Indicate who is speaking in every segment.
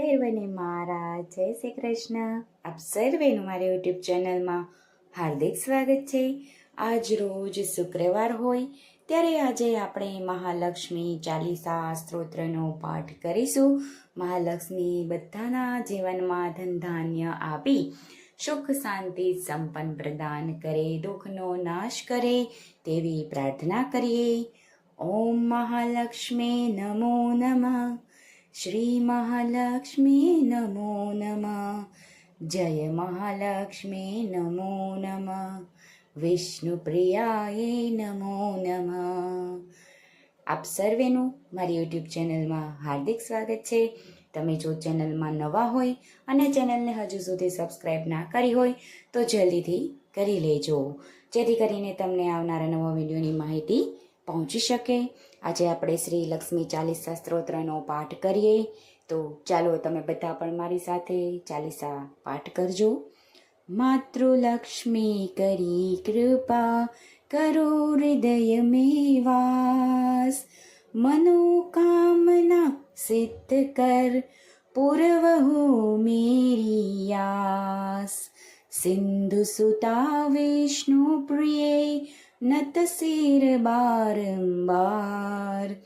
Speaker 1: સર્વને મારા જય શ્રી કૃષ્ણ. આપ સર્વેનું મારી યુટ્યુબ ચેનલમાં હાર્દિક સ્વાગત છે. આજ રોજ શુક્રવાર હોય ત્યારે આજે આપણે મહાલક્ષ્મી ચાલીસા સ્ત્રોત્રનો પાઠ કરીશું. મહાલક્ષ્મી બધાના જીવનમાં ધન ધાન્ય આપી સુખ શાંતિ સંપન્ન પ્રદાન કરે, દુઃખનો નાશ કરે તેવી પ્રાર્થના કરીએ. ઓમ મહાલક્ષ્મી નમો નમઃ. શ્રી મહાલક્ષ્મી નમો નમઃ જય મહાલક્ષ્મી નમો નમઃ વિષ્ણુપ્રિયાએ નમો નમઃ આપ સર્વેનું મારી યુટ્યુબ ચેનલમાં હાર્દિક સ્વાગત છે તમે જો ચેનલમાં નવા હોય અને ચેનલને હજુ સુધી સબસ્ક્રાઈબ ના કરી હોય તો જલ્દીથી કરી લેજો જેથી કરીને તમને આવનારા નવા વિડીયોની માહિતી પહોંચી શકે? આજે આપણે શ્રી લક્ષ્મી ચાલીસા સ્ત્રોત્રનો પાઠ કરીએ. તો ચાલો તમે બધા પણ મારી સાથે ચાલીસા પાઠ કરજો. માતૃલક્ષ્મી કરી કૃપા, કરો હૃદય મેવાસ મનોકામના સિદ્ધ કર પૂર્વ હો મેરી યાસ. સિંધુ સુતા વિષ્ણુ પ્રિય प्रिय नत सिर बारंबार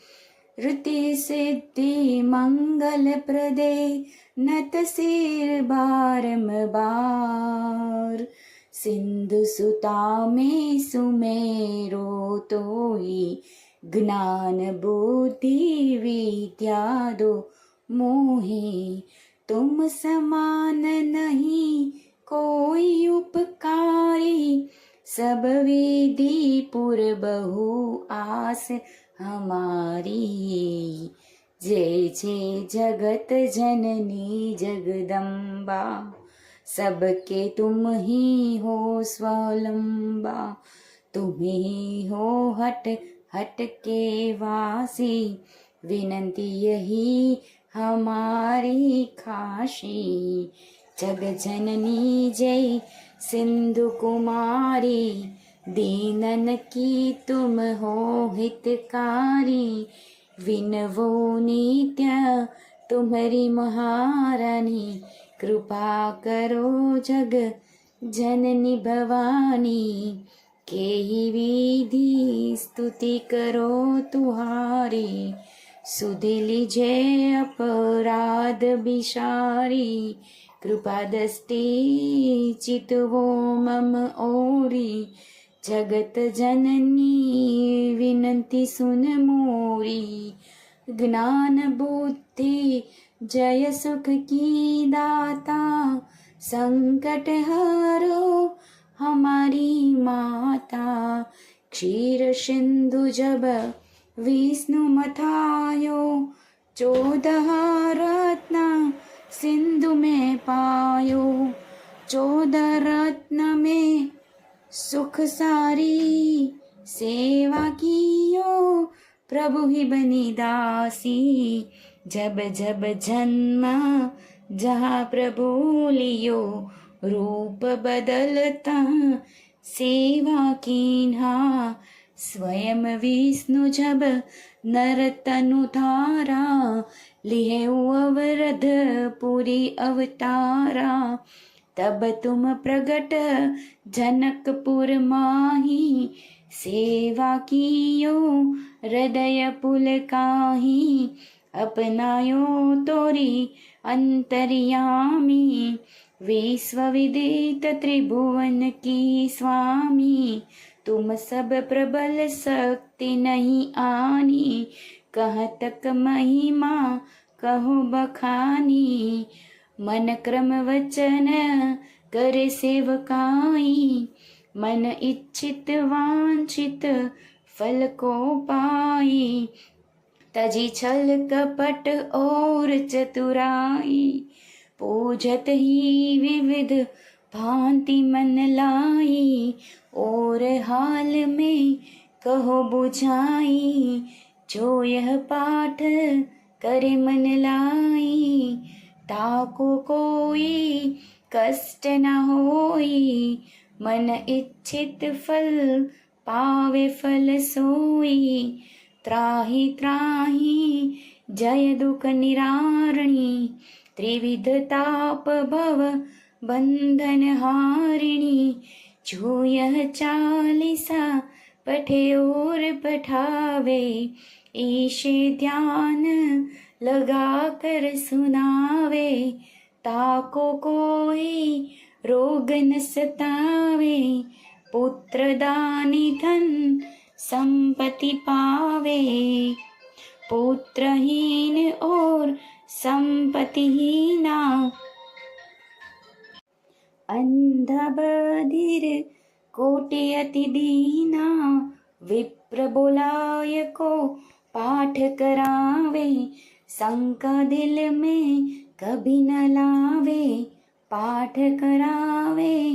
Speaker 1: ऋति सिद्धि मंगल प्रदे नत सिर बारंबार सिंधु सुता में सुमेरो तो ही ज्ञान बुद्धि विद्या दो मोहे। तुम समान नहीं कोई उपकारी सब वेदी पुर बहु आस हमारी जय जय जगत जननी जगदम्बा सबके तुम ही हो स्वलंबा तुम ही हो हट हट के वासी विनंती यही हमारी खाशी जग जननी जय सिंधु कुमारी, दीनन की तुम हो हितकारी। विनवो नित्य तुम्हारी महारानी, कृपा करो जग जननी भवानी के ही विधि स्तुति करो तुम्हारी सुधि लीजे अपराध बिशारी। कृपादस्ते चितवो मम ओरि। जगतजननी विनन्ति सुनमोरि। ज्ञानबुद्धि जय सुख की दाता संकट हरो हमारी माता। क्षीर सिन्धु जब विष्णुमथायो रत्ना सिंधु में पायो चौदह रत्न में सुख सारी सेवा कियो। प्रभु ही बनी दासी, जब जब जन्म जहाँ प्रभु लियो, रूप बदलता सेवा कीन्हा। स्वयं विष्णु जब नर तनु धारा लिहे अवरध पुरी अवतारा। तब तुम प्रगट जनकपुर माही, सेवा कियो हृदय पुलकाही अपनायो तोरी अंतर्यामी, विश्वविदित त्रिभुवन की स्वामी। तुम सब प्रबल शक्ति नहीं आनी कह तक महिमा कहो बखानी, मन क्रम वचन करे सेवकाई। मन इच्छित वांछित फल को पाई। तजी छल कपट और चतुराई। पूजत ही विविध भांति मन लाई। और हाल में कहो बुझाई जो यह पाठ करे मन लाई ताको कोई कष्ट न होई मन इच्छित फल पावे फल सोई त्राही त्राही जय दुख निरारणी ત્રિવિધ તાપ ભવ બંધન હારિણી જોય ચાલીસા पठे और पठावे ईशे ध्यान लगा कर सुनावे, ताको कोई रोग न सतावे पुत्र दानी धन संपत्ति पावे। पुत्रहीन और संपत्तिहीना अंधा बधिर कोटि अति दीना विप्र बुलाय को पाठ करावे शंका दिल में कभी न लावे पाठ करावे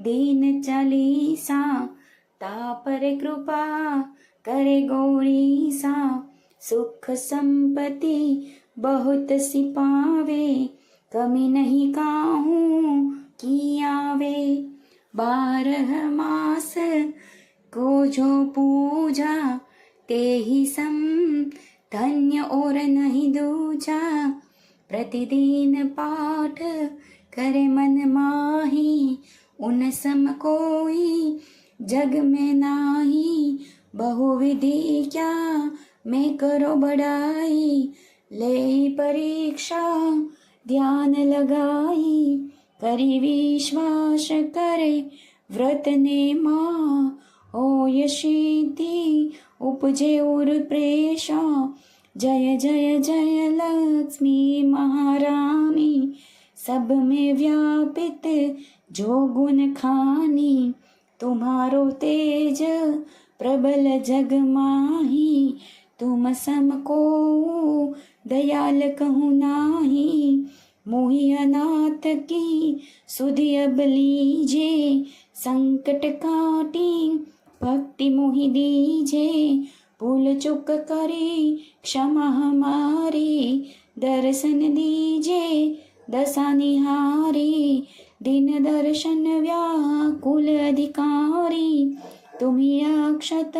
Speaker 1: दीन चालीसा, तापर कृपा करे गौरी सा सुख संपत्ति बहुत सी पावे कमी नहीं काहूँ की आवे। बारह मास को जो पूजा ते ही सम धन्य और नहीं दूजा। प्रतिदिन पाठ करे मन माही, उन सम कोई जग में नाही। बहुविधि क्या मैं करो बड़ाई, ले परीक्षा, ध्यान लगाई। કરી વિશ્વાસ કરે વ્રતને માં હોય સિદ્ધિ ઉપજે ઉર પ્રેશા जय जय जय लक्ष्मी महारानी सब में व्यापित जो गुण खानी तुम्हारो तेज प्रबल जग माही तुम सम को दयाल कहूँ नाही मोहि अनाथ की सुधि अब लीजे संकट काटी भक्ति मोहि दीजे भूल चुक करे क्षमा हमारी, दर्शन दीजे दशा निहारी, दिन दर्शन व्याकुल अधिकारी, तुम्ही अक्षत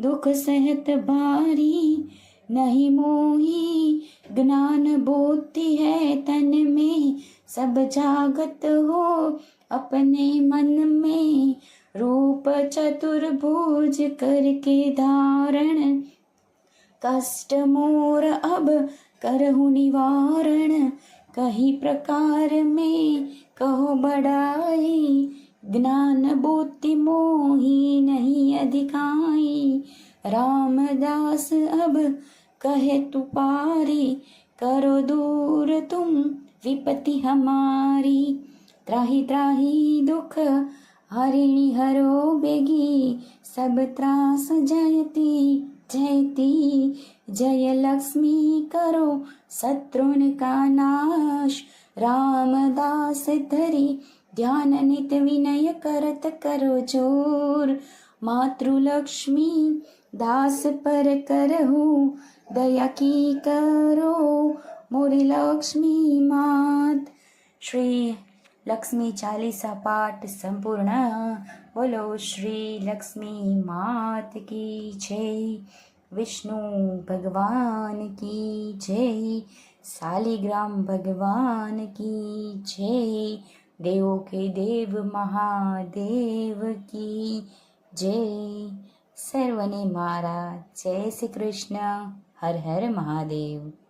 Speaker 1: दुख सहत भारी नहीं मोही, ज्ञान बुद्धि है तन में, सब जागत हो अपने मन में। रूप चतुर्भुज करके धारण, कष्ट मोर अब करहु निवारण। कहीं प्रकार में कहो बड़ाई, ज्ञान बुद्धि मोही नहीं अधिकाई। रामदास अब कहे तू पारी, करो दूर तुम विपत्ति हमारी। त्राही त्राही दुख, हरिणी हरो बेगी सब त्रास जयती जयती। जय लक्ष्मी करो शत्रुन का नाश, रामदास धरी, ध्यान नित विनय करत करो ज़ोर। मातृलक्ष्मी દાસ પર કરહું દયા કી કરો મોરી લક્ષ્મી માત શ્રી લક્ષ્મી ચાલીસા પાઠ સંપૂર્ણ બોલો શ્રી લક્ષ્મી માત કી છે વિષ્ણુ ભગવાન કી જય સાલીગ્રામ ભગવાન કી જય દેવો કે દેવ મહાદેવ કી જય સર્વને મારા. જય શ્રી કૃષ્ણ. હર હર મહાદેવ.